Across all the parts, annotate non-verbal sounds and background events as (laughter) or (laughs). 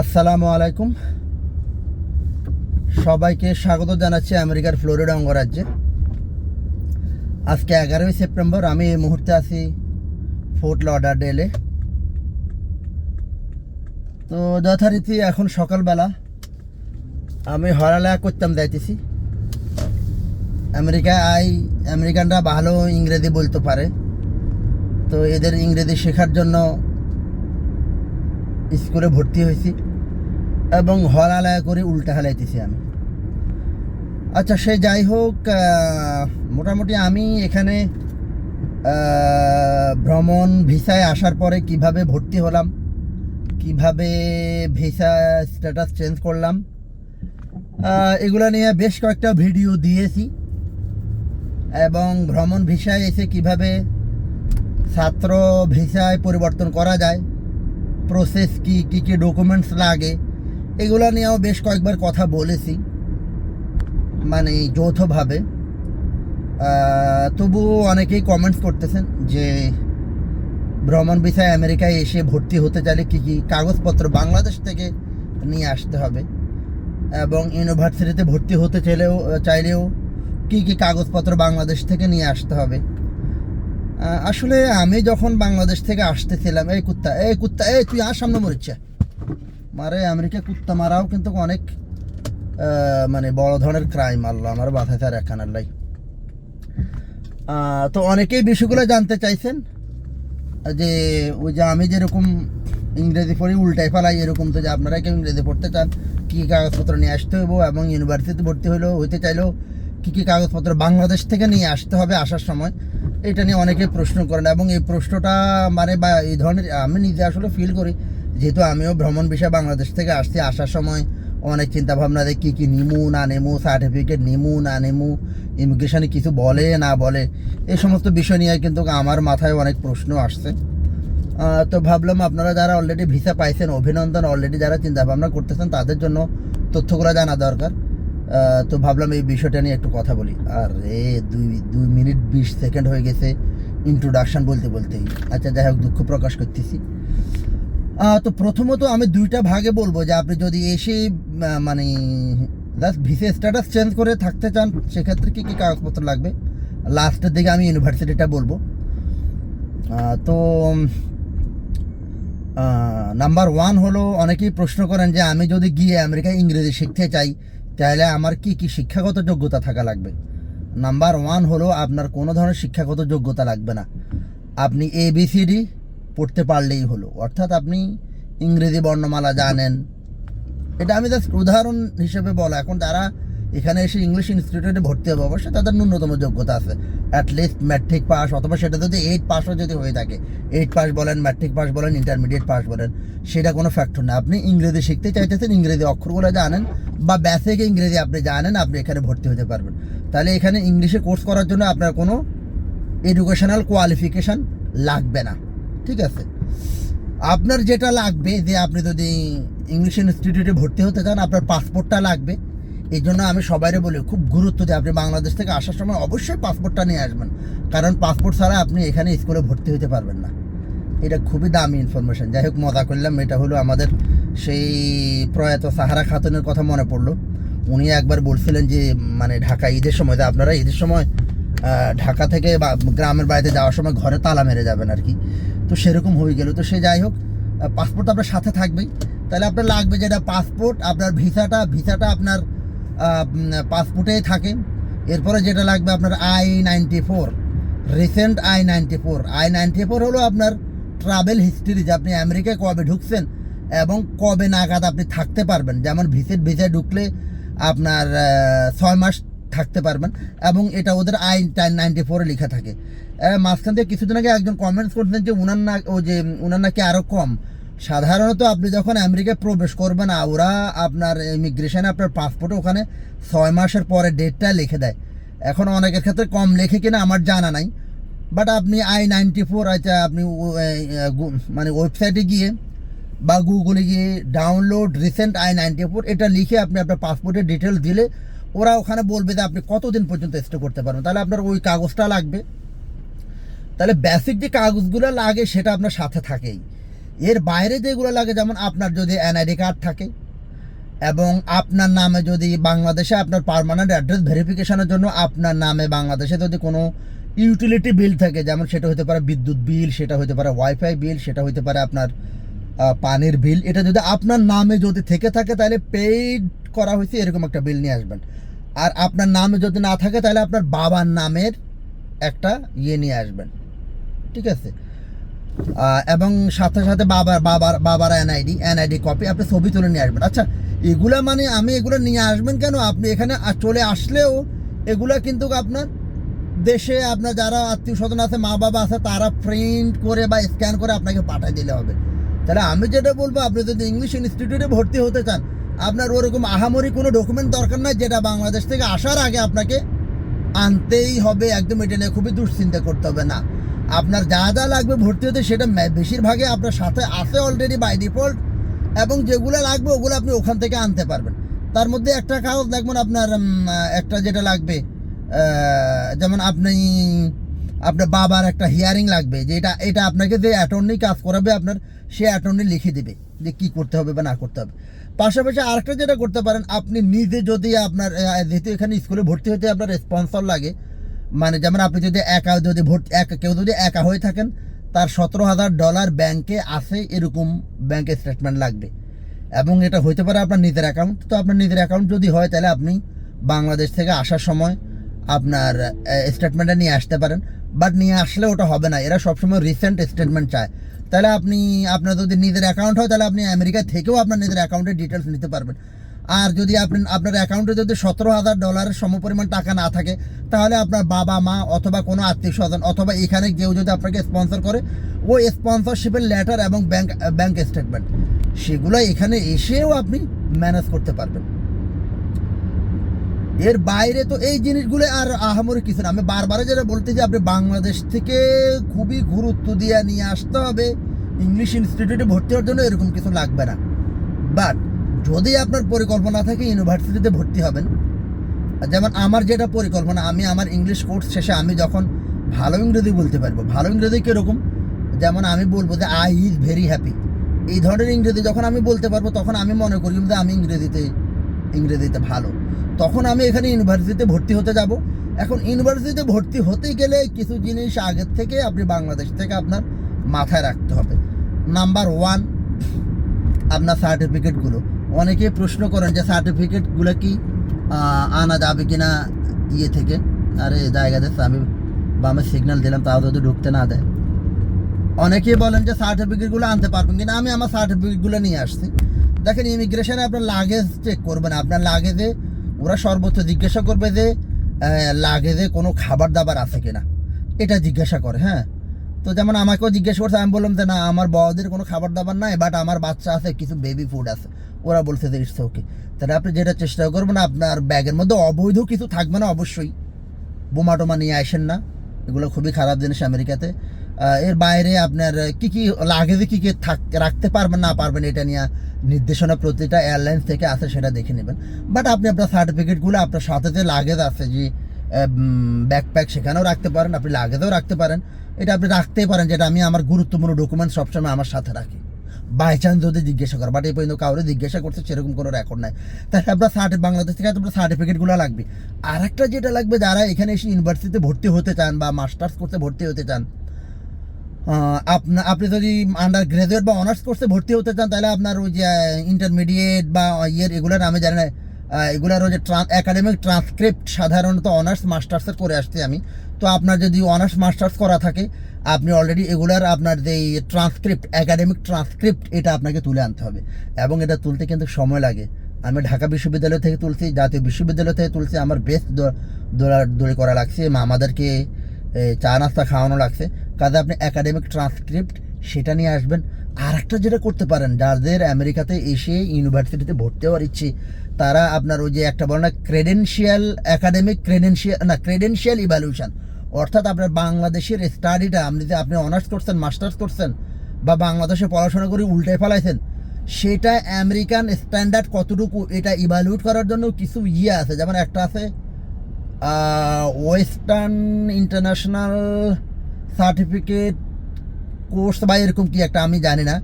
আসসালামু আলাইকুম। সবাইকে স্বাগত জানাচ্ছি আমেরিকার ফ্লোরিডা অঙ্গরাজ্যে। আজকে এগারোই সেপ্টেম্বর, আমি এই মুহূর্তে আছি ফোর্ট লডার ডেলে তো যথারীতি এখন সকালবেলা আমি হরালেখা করতাম যাইতেছি। আমেরিকায় আই, আমেরিকানরা ভালো ইংরেজি বলতে পারে। তো এদের ইংরেজি শেখার জন্য স্কুলে ভর্তি হয়েছি এবং হলালয়া করে উল্টা হালাইতেছি আমি। আচ্ছা সে যাই হোক মোটামুটি আমি এখানে ভ্রমণ ভিসায় আসার পরে কীভাবে ভর্তি হলাম, কীভাবে ভিসা স্ট্যাটাস চেঞ্জ করলাম এগুলো নিয়ে বেশ কয়েকটা ভিডিও দিয়েছি এবং ভ্রমণ ভিসায় এসে কীভাবে ছাত্র ভিসায় পরিবর্তন করা যায় প্রসেস কি কি কি ডকুমেন্টস লাগে, এগুলো নিয়েও বেশ কয়েকবার কথা বলেছি মানে যৌথভাবে। তবুও অনেকেই কমেন্টস করতেছেন যে, ভ্রমণ বিষয়ে আমেরিকায় এসে ভর্তি হতে চাইলে কী কী কাগজপত্র বাংলাদেশ থেকে নিয়ে আসতে হবে? এবং ইউনিভার্সিটিতে ভর্তি হতে চাইলেও চাইলেও কী কী কাগজপত্র বাংলাদেশ থেকে নিয়ে আসতে হবে? আসলে আমি যখন বাংলাদেশ থেকে আসতেছিলাম, এই কুত্তা এই কুত্তা, এই তুই আর সামনে মরিচ্ছে মারে আমেরিকা কুত্তা মারাও কিন্তু অনেক মানে বড় ধরনের ক্রাইম আল্লাহ আমার বাধায় তার একখান আল্লাহ। তো অনেকেই বিষয়গুলো জানতে চাইছেন, যে ওই যে আমি যেরকম ইংরেজি পড়ি, উল্টাই ফেলাই এরকম তো যে আপনারা কেউ ইংরেজি পড়তে চান, কী কাগজপত্র নিয়ে আসতে হইব এবং ইউনিভার্সিটিতে ভর্তি হলেও হইতে চাইলেও কী কী কাগজপত্র বাংলাদেশ থেকে নিয়ে আসতে হবে আসার সময়, এটা নিয়ে অনেকে প্রশ্ন করেন এবং এই প্রশ্নটা মানে বা এই ধরনের, আমি নিজে আসলে ফিল করি, যেহেতু আমিও ভ্রমণ বিষয়ে বাংলাদেশ থেকে আসছি, আসার সময় অনেক চিন্তা ভাবনা কী কী নিমু, না নেমু সার্টিফিকেট নিমু, না নেমু ইমিগ্রেশনে কিছু বলে, না বলে এই সমস্ত বিষয় নিয়ে কিন্তু আমার মাথায় অনেক প্রশ্ন আসছে। তো ভাবলাম আপনারা যারা অলরেডি ভিসা পাইছেন, অভিনন্দন অলরেডি যারা চিন্তা ভাবনা করতেছেন, তাদের জন্য তথ্যগুলো জানা দরকার। তো ভাবলাম এই বিষয়টা নিয়ে একটু কথা বলি। আর এ দুই দুই মিনিট বিশ সেকেন্ড হয়ে গেছে ইন্ট্রোডাকশন বলতে বলতেই। আচ্ছা যাই হোক, দুঃখ প্রকাশ করতেছি। তো প্রথমত আমি দুইটা ভাগে বলব যে আপনি যদি এসে মানে জাস্ট ভিসে স্ট্যাটাস চেঞ্জ করে থাকতে চান, সেক্ষেত্রে কী কী কাগজপত্র লাগবে? লাস্টের দিকে আমি ইউনিভার্সিটিটা বলব। তো নাম্বার ওয়ান হলো, অনেকেই প্রশ্ন করেন যে আমি যদি গিয়ে আমেরিকায় ইংরেজি শিখতে চাই তাহলে আমার কি কি শিক্ষাগত যোগ্যতা থাকা লাগবে? নাম্বার ওয়ান হলো আপনার কোনো ধরনের শিক্ষাগত যোগ্যতা লাগবে না। আপনি এ বি সি ডি পড়তে পারলেই হলো। অর্থাৎ আপনি ইংরেজি বর্ণমালা জানেন। এটা আমি জাস্ট উদাহরণ হিসেবে বলা। এখন যারা এখানে এসে ইংলিশ ইনস্টিটিউটে ভর্তি হবে অবশ্যই, তাদের ন্যূনতম যোগ্যতা আছে। অ্যাটলিস্ট ম্যাট্রিক পাস অথবা সেটা যদি এইট পাসও যদি হয়ে থাকে। এইট পাস বলেন ম্যাট্রিক পাস বলেন ইন্টারমিডিয়েট পাস বলেন, সেটা কোনো ফ্যাক্টর না। আপনি ইংরেজি শিখতে চাইতেছেন, ইংরেজি অক্ষরগুলো জানেন, বা বেসিক ইংরেজি আপনি জানেন, আপনি এখানে ভর্তি হতে পারবেন। তাহলে এখানে ইংলিশে কোর্স করার জন্য আপনার কোনো এডুকেশনাল কোয়ালিফিকেশান লাগবে না। ঠিক আছে? আপনার যেটা লাগবে, যে আপনি যদি ইংলিশ ইনস্টিটিউটে ভর্তি হতে চান, আপনার পাসপোর্টটা লাগবে এই জন্য আমি সবাইরে বলি, খুব গুরুত্ব দিই আপনি বাংলাদেশ থেকে আসার সময় অবশ্যই পাসপোর্টটা নিয়ে আসবেন। কারণ পাসপোর্ট ছাড়া আপনি এখানে স্কুলে ভর্তি হতে পারবেন না। এটা খুবই দামি ইনফরমেশন যাই হোক, মজা করলাম। এটা হলো আমাদের সেই প্রয়াত সাহারা খাতুনের কথা মনে পড়ল। উনি একবার বলছিলেন যে মানে ঢাকা ঈদের সময় আপনারা ঈদের সময় ঢাকা থেকে বা গ্রামের বাড়িতে যাওয়ার সময় ঘরে তালা মেরে যাবেন আর কি। তো সেরকম হয়ে গেল। তো সে যাই হোক পাসপোর্ট আপনার সাথে থাকবেই। তাহলে আপনার লাগবে যেটা পাসপোর্ট আপনার ভিসাটা ভিসাটা আপনার পাসপোর্টেই থাকে। এরপরে যেটা লাগবে আপনার I ninety four recent I ninety four I ninety four হলো আপনার ট্রাভেল হিস্ট্রি যে আপনি আমেরিকায় কবে ঢুকছেন এবং কবে নাগাদ আপনি থাকতে পারবেন। যেমন ভিসিট ভিসায় ঢুকলে আপনার ছয় মাস থাকতে পারবেন এবং এটা ওদের আই নাইনটি ফোরে লেখা থাকে। মাঝখান থেকে কিছুদিন আগে একজন কমেন্টস করছেন যে উনার না, ও যে উনার নাকি আরও কম। সাধারণত আপনি যখন আমেরিকায় প্রবেশ করবেন, ওরা আপনার ইমিগ্রেশনে আপনার পাসপোর্টে ওখানে ছয় মাসের পরে ডেটটা লিখে দেয়। এখন অনেকের ক্ষেত্রে কম লেখে কিনা আমার জানা নাই। বাট আপনি আই নাইনটি ফোর আচ্ছা আপনি মানে ওয়েবসাইটে গিয়ে বা গুগলে গিয়ে download recent I ninety four এটা লিখে আপনি আপনার পাসপোর্টের ডিটেলস দিলে ওরা ওখানে বলবে যে আপনি কতদিন পর্যন্ত স্টে করতে পারবেন। তাহলে আপনার ওই কাগজটা লাগবে। তাহলে বেসিক যে কাগজগুলো লাগে সেটা আপনার সাথে থাকেই। এর বাইরে যেগুলো লাগে, যেমন আপনার যদি এনআইডি কার্ড থাকে, এবং আপনার নামে যদি বাংলাদেশে আপনার পার্মানেন্ট অ্যাড্রেস ভেরিফিকেশনের জন্য আপনার নামে বাংলাদেশে যদি কোনো ইউটিলিটি বিল থাকে, যেমন সেটা হতে পারে বিদ্যুৎ বিল সেটা হতে পারে ওয়াইফাই বিল সেটা হতে পারে আপনার পানির বিল এটা যদি আপনার নামে যদি থেকে থাকে, তাহলে পেইড করা হয়েছে, এরকম একটা বিল নিয়ে আসবেন। আর আপনার নামে যদি না থাকে, তাহলে আপনার বাবার নামের একটা ইয়ে নিয়ে আসবেন। ঠিক আছে? এবং সাথে সাথে বাবার বাবার বাবার এনআইডি এনআইডি কপি আপনি ছবি তুলে নিয়ে আসবেন। আচ্ছা এগুলা মানে আমি এগুলো নিয়ে আসবেন কেন? আপনি এখানে চলে আসলেও এগুলা কিন্তু আপনার দেশে আপনার যারা আত্মীয় স্বজন আছে, মা বাবা আছে, তারা প্রিন্ট করে বা স্ক্যান করে আপনাকে পাঠিয়ে দিলে হবে। তাহলে আমি যেটা বলব, আপনি যদি ইংলিশ ইনস্টিটিউটে ভর্তি হতে চান, আপনার ওরকম আহামরি কোনো ডকুমেন্ট দরকার নাই, যেটা বাংলাদেশ থেকে আসার আগে আপনাকে আনতেই হবে। একদম এটা নিয়ে খুবই দুশ্চিন্তা করতে হবে না। আপনার যা যা লাগবে ভর্তি হতে সেটা বেশিরভাগই আপনার সাথে আছে অলরেডি বাই ডিফল্ট এবং যেগুলো লাগবে ওগুলো আপনি ওখান থেকে আনতে পারবেন। তার মধ্যে একটা কাগজ দেখবেন আপনার একটা যেটা লাগবে যেমন আপনি, আপনার বাবার একটা হিয়ারিং লাগবে, যে এটা এটা আপনাকে যে অ্যাটর্নি কাজ করাবে আপনার, সে অ্যাটর্নি লিখে দেবে, যে কি করতে হবে বা না করতে হবে। পাশাপাশি আরেকটা যেটা করতে পারেন, আপনি নিজে যদি আপনার যেহেতু এখানে স্কুলে ভর্তি হতে আপনার স্পন্সর লাগে মানে যেমন আপনি যদি একা যদি ভোট, একা কেউ যদি একা হয়ে থাকেন, তার সতেরো হাজার ডলার ব্যাংকে আসে এরকম ব্যাংকে স্টেটমেন্ট লাগবে। এবং এটা হইতে পারে আপনার নিজের অ্যাকাউন্ট তো আপনার নিজের অ্যাকাউন্ট যদি হয়, তাহলে আপনি বাংলাদেশ থেকে আসার সময় আপনার স্টেটমেন্টটা নিয়ে আসতে পারেন। বাট নিয়ে আসলে ওটা হবে না। এরা সবসময় রিসেন্ট স্টেটমেন্ট চায়। তাহলে আপনি, আপনার যদি নিজের অ্যাকাউন্ট হয়, তাহলে আপনি আমেরিকা থেকেও আপনার নিজের অ্যাকাউন্টের ডিটেলস নিতে পারবেন। আর যদি আপনি, আপনার অ্যাকাউন্টে যদি সতেরো হাজার ডলারের সমপরিমাণ টাকা না থাকে, তাহলে আপনার বাবা, মা অথবা কোনো আত্মীয় স্বজন অথবা এখানে কেউ যদি আপনাকে স্পন্সর করে ওই স্পন্সরশিপের লেটার এবং ব্যাংক ব্যাংক স্টেটমেন্ট সেগুলো এখানে এসেও আপনি ম্যানেজ করতে পারবেন। এর বাইরে তো এই জিনিসগুলো আর আহামরি কিছু না। আমি বারবার যেটা বলতে যে আপনি বাংলাদেশ থেকে খুবই গুরুত্ব দিয়ে নিয়ে আসতে হবে। ইংলিশ ইনস্টিটিউটে ভর্তি হওয়ার জন্য এরকম কিছু লাগবে না। বাট যদি আপনার পরিকল্পনা থাকে ইউনিভার্সিটিতে ভর্তি হবেন। যেমন আমার যেটা পরিকল্পনা, আমি আমার ইংলিশ কোর্স শেষে আমি যখন ভালো ইংরেজি বলতে পারব, ভালো ইংরেজি কীরকম? যেমন আমি বলব যে আই ইজ ভেরি হ্যাপি এই ধরনের ইংরেজি যখন আমি বলতে পারব, তখন আমি মনে করি যে, আমি ইংরেজিতে ইংরেজিতে ভালো। তখন আমি এখানে ইউনিভার্সিটিতে ভর্তি হতে যাব। এখন ইউনিভার্সিটিতে ভর্তি হতে গেলে কিছু জিনিস আগের থেকে আপনি বাংলাদেশ থেকে আপনার মাথায় রাখতে হবে। নাম্বার ওয়ান আপনার সার্টিফিকেটগুলো অনেকে প্রশ্ন করেন যে সার্টিফিকেটগুলো কি আনা যাবে কিনা ইয়ে থেকে। আরে, জায়গা দিচ্ছে আমি বামে সিগন্যাল দিলাম, তাও যদি ঢুকতে না দেয়। অনেকেই বলেন যে সার্টিফিকেটগুলো আনতে পারবেন কিনা, আমি আমার সার্টিফিকেটগুলো নিয়ে আসছি। দেখেন ইমিগ্রেশনে আপনার লাগেজ চেক করবেন। আপনার লাগেজে ওরা সর্বোচ্চ জিজ্ঞাসা করবে যে লাগেজে কোনো খাবার দাবার আছে কিনা। এটা জিজ্ঞাসা করে হ্যাঁ। তো যেমন আমাকেও জিজ্ঞেস করছে, আমি বললাম যে, না, আমার বড়দের কোনো খাবার দাবার নাই বাট আমার বাচ্চা আছে, কিছু বেবি ফুড আছে। ওরা বলছে যে ইটস ওকে তাহলে আপনি যেটা চেষ্টা করবেন, আপনার ব্যাগের মধ্যে অবৈধ কিছু থাকবে না, অবশ্যই। বোমা টোমা নিয়ে আসেন না। এগুলো খুবই খারাপ জিনিস আমেরিকাতে। এর বাইরে আপনার কি কি লাগেজে কি কী থাক, রাখতে পারবেন, না পারবেন, এটা নিয়ে নির্দেশনা প্রতিটা এয়ারলাইন্স থেকে আছে, সেটা দেখে নেবেন। বাট আপনি আপনার সার্টিফিকেটগুলো আপনার সাথে যে লাগেজ আছে, যে ব্যাকপ্যাক সেখানেও রাখতে পারেন, আপনি লাগেজেও রাখতে পারেন। এটা আপনি রাখতেই পারেন, যেটা আমি আমার গুরুত্বপূর্ণ ডকুমেন্ট সবসময় আমার সাথে রাখি। বাই চান্স যদি জিজ্ঞাসা করে বাট এই পর্যন্ত কাউরে জিজ্ঞাসা করছে সেরকম কোনো রেকর্ড নাই। তাহলে আপনার সার্টি বাংলাদেশ থেকে আপনার সার্টিফিকেটগুলো লাগবে। আর একটা যেটা লাগবে, যারা এখানে এসে ইউনিভার্সিটিতে ভর্তি হতে চান বা মাস্টার্স করতে ভর্তি হতে চান আপনার আপনি যদি আন্ডার গ্রাজুয়েট বা অনার্স কোর্সে ভর্তি হতে চান, তাহলে আপনার ওই যে ইন্টারমিডিয়েট বা ইয়ের এগুলোর আমি জানি না এগুলার যে একাডেমিক ট্রান্সক্রিপ্ট সাধারণত অনার্স মাস্টার্সের করে আসছি আমি। তো আপনার যদি অনার্স মাস্টার্স করা থাকে, আপনি অলরেডি এগুলার আপনার যে ট্রান্সক্রিপ্ট একাডেমিক ট্রান্সক্রিপ্ট এটা আপনাকে তুলে আনতে হবে। এবং এটা তুলতে কিন্তু সময় লাগে। আমি ঢাকা বিশ্ববিদ্যালয় থেকে তুলছি, জাতীয় বিশ্ববিদ্যালয় থেকে তুলছি, আমার বেশ দৌড়ি করা লাগছে আমাদেরকে চা নাস্তা খাওয়ানো লাগছে। কাজে আপনি একাডেমিক ট্রান্সক্রিপ্ট সেটা নিয়ে আসবেন। আর একটা যেটা করতে পারেন, যাদের আমেরিকাতে এসে ইউনিভার্সিটিতে ভর্তি হওয়ার ইচ্ছে, তারা আপনার ওই যে একটা বলে না ক্রেডেন্সিয়াল একাডেমিক ক্রেডেন্সিয়াল না ক্রেডেন্সিয়াল ইভ্যালুয়েশন অর্থাৎ আপনার বাংলাদেশের স্টাডিটা আপনি যে আপনি অনার্স করছেন মাস্টার্স করছেন, বা বাংলাদেশে পড়াশোনা করে উল্টে ফেলাইছেন, সেটা আমেরিকান স্ট্যান্ডার্ড কতটুকু, এটা ইভ্যালুয়েট করার জন্য কিছু ইয়ে আছে, যেমন একটা আছে ওয়েস্টার্ন ইন্টারন্যাশনাল সার্টিফিকেট কোর্স বা এরকম কি একটা, আমি জানি না।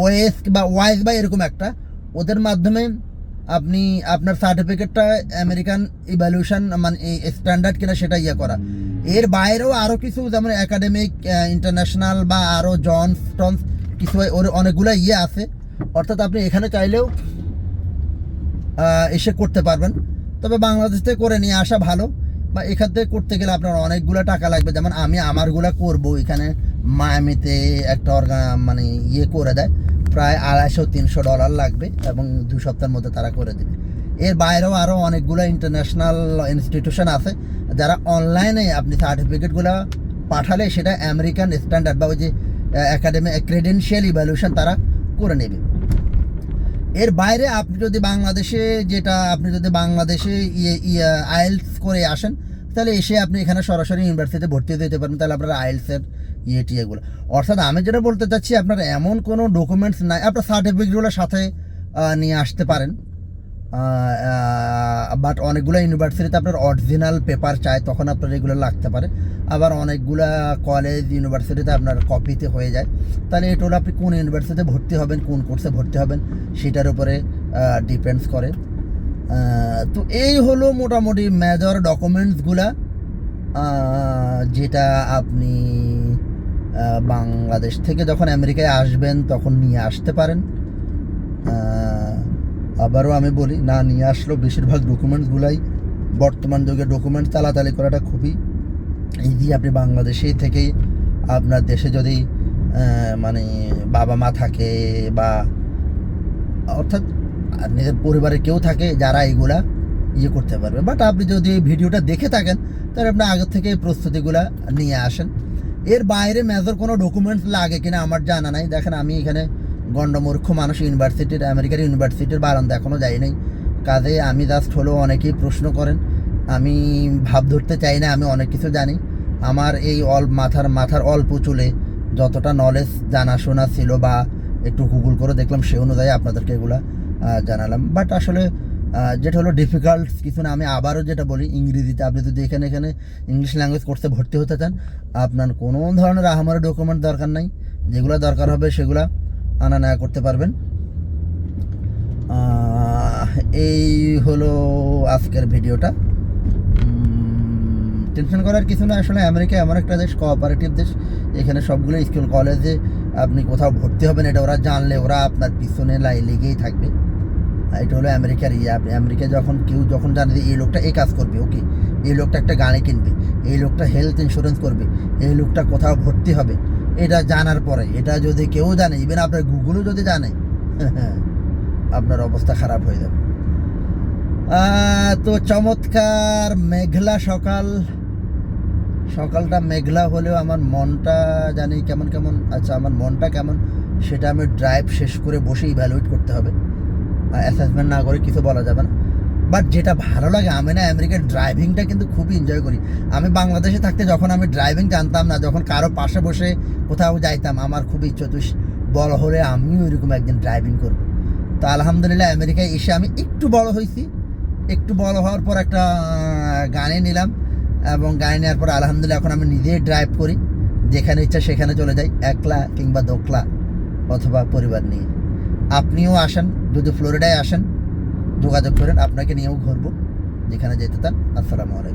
ওএস বা ওয়াইস বা এরকম একটা। ওদের মাধ্যমে আপনি আপনার সার্টিফিকেটটা আমেরিকান ইভ্যালুয়েশন মানে স্ট্যান্ডার্ড কিনা সেটা ইয়ে করা। এর বাইরেও আরও কিছু, যেমন একাডেমিক ইন্টারন্যাশনাল বা আরও জনস টনস কিছু ওর অনেকগুলো ইয়ে আছে। অর্থাৎ আপনি এখানে চাইলেও এসে করতে পারবেন। তবে বাংলাদেশ থেকে করে নিয়ে আসা ভালো। বা এখান থেকে করতে গেলে আপনার অনেকগুলো টাকা লাগবে। যেমন আমি আমারগুলো করব এখানে। মায়ামিতে একটা অর্গা মানে ইয়ে করে দেয়, প্রায় আড়াইশো, তিনশো ডলার লাগবে এবং দু সপ্তাহের মধ্যে তারা করে দেবে। এর বাইরেও আরও অনেকগুলো ইন্টারন্যাশনাল ইনস্টিটিউশন আছে, যারা অনলাইনে আপনি সার্টিফিকেটগুলো পাঠালে সেটা আমেরিকান স্ট্যান্ডার্ড বা ওই যে একাডেমি ক্রেডেন্সিয়াল ইভ্যালুয়েশন তারা করে নেবে। এর বাইরে আপনি যদি বাংলাদেশে যেটা, আপনি যদি বাংলাদেশে ইয়ে ইয়ে আইএলস করে আসেন, তাহলে এসে আপনি এখানে সরাসরি ইউনিভার্সিটিতে ভর্তি হতে যেতে পারবেন তাহলে আপনার আইএলসের ইয়ে টিয়েগুলো অর্থাৎ আমি যেটা বলতে চাচ্ছি, আপনার এমন কোনো ডকুমেন্টস নাই, আপনার সার্টিফিকেটগুলো সাথে নিয়ে আসতে পারেন। বাট অনেকগুলো ইউনিভার্সিটিতে আপনার অরিজিনাল পেপার চায় তখন আপনার এগুলো লাগতে পারে। আবার অনেকগুলা কলেজ ইউনিভার্সিটিতে আপনার কপিতে হয়ে যায়। তাহলে এটা হলো আপনি কোন ইউনিভার্সিটিতে ভর্তি হবেন, কোন কোর্সে ভর্তি হবেন, সেটার উপরে ডিপেন্ডস করে। তো এই হলো মোটামুটি মেজর ডকুমেন্টসগুলা যেটা আপনি বাংলাদেশ থেকে যখন আমেরিকায় আসবেন, তখন নিয়ে আসতে পারেন। আবারও আমি বলি, না, নিয়ে আসলেও বেশিরভাগ ডকুমেন্টসগুলাই বর্তমান যুগে ডকুমেন্ট তালাতালি করাটা খুবই ইজি আপনি বাংলাদেশে থেকেই আপনার দেশে যদি মানে বাবা মা থাকে বা, অর্থাৎ নিজের পরিবারে কেউ থাকে, যারা এগুলা ইয়ে করতে পারবে। বাট আপনি যদি ভিডিওটা দেখে থাকেন, তাহলে আপনি আগের থেকে প্রস্তুতিগুলা নিয়ে আসেন। এর বাইরে মেজর কোনো ডকুমেন্টস লাগে কিনা আমার জানা নাই। দেখেন, আমি এখানে গণ্ডমূর্খ মানুষ ইউনিভার্সিটির আমেরিকার ইউনিভার্সিটির বারান্দা এখনও যাই নাই। কাজে আমি জাস্ট হলো অনেকেই প্রশ্ন করেন। আমি ভাব ধরতে চাই না, আমি অনেক কিছু জানি। আমার এই অল মাথার মাথার অল্প চুলে যতটা নলেজ জানাশোনা ছিল বা একটু গুগল করে দেখলাম, সে অনুযায়ী আপনাদেরকে এগুলা জানালাম। বাট আসলে যেটা হলো ডিফিকাল্ট কিছু না, আমি আবারও যেটা বলি ইংরেজিতে, আপনি যদি এখানে এখানে ইংলিশ ল্যাঙ্গুয়েজ কোর্সে ভর্তি হতে চান, আপনার কোনো ধরনের আহামরি ডকুমেন্ট দরকার নাই, যেগুলো দরকার হবে সেগুলা আনা নেয়া করতে পারবেন। এই হলো আজকের ভিডিওটা। টেনশন করার কিছু না, আসলে আমেরিকা এমন একটা দেশ কোঅপারেটিভ দেশ, এখানে সবগুলো স্কুল কলেজে আপনি কোথাও ভর্তি হবেন, এটা ওরা জানলে, ওরা আপনার পিছনে লেগেই থাকবে। এটা হলো আমেরিকার ইয়ে। আমেরিকা যখন কেউ যখন জানে যে এই লোকটা এই কাজ করবে, ওকে, এই লোকটা একটা গাড়ি কিনবে, এই লোকটা হেলথ ইন্স্যুরেন্স করবে, এই লোকটা কোথাও ভর্তি হবে, এটা জানার পরে, এটা যদি কেউ জানে ইভেন আপনার গুগলও যদি জানে, (laughs) আপনার অবস্থা খারাপ হয়ে যাবে। তো চমৎকার মেঘলা সকাল। সকালটা মেঘলা হলেও আমার মনটা জানি কেমন কেমন আচ্ছা আমার মনটা কেমন, সেটা আমি ড্রাইভ শেষ করে বসে ইভ্যালুয়েট করতে হবে। অ্যাসেসমেন্ট না করে কিছু বলা যাবে না। বাট যেটা ভালো লাগে আমি না আমেরিকার ড্রাইভিংটা কিন্তু খুবই এনজয় করি। আমি বাংলাদেশে থাকতে যখন আমি ড্রাইভিং জানতাম না যখন কারও পাশে বসে কোথাও যাইতাম আমার খুব ইচ্ছে হতো ইস, বড় হলে আমিও এরকম একদিন ড্রাইভিং করব। তো আলহামদুলিল্লাহ আমেরিকায় এসে আমি একটু বড় হয়েছি একটু বড় হওয়ার পর একটা গাড়ি নিলাম এবং গাড়ি নেওয়ার পর আলহামদুলিল্লাহ এখন আমি নিজেই ড্রাইভ করি। যেখানে ইচ্ছা সেখানে চলে যাই একলা কিংবা দোকলা অথবা পরিবার নিয়ে। আপনিও আসেন, যদি ফ্লোরিডায় আসেন, যোগাযোগ করেন, আপনাকে নিয়েও ঘুরবো, যেখানে যেতে চান। আসসালামু আলাইকুম।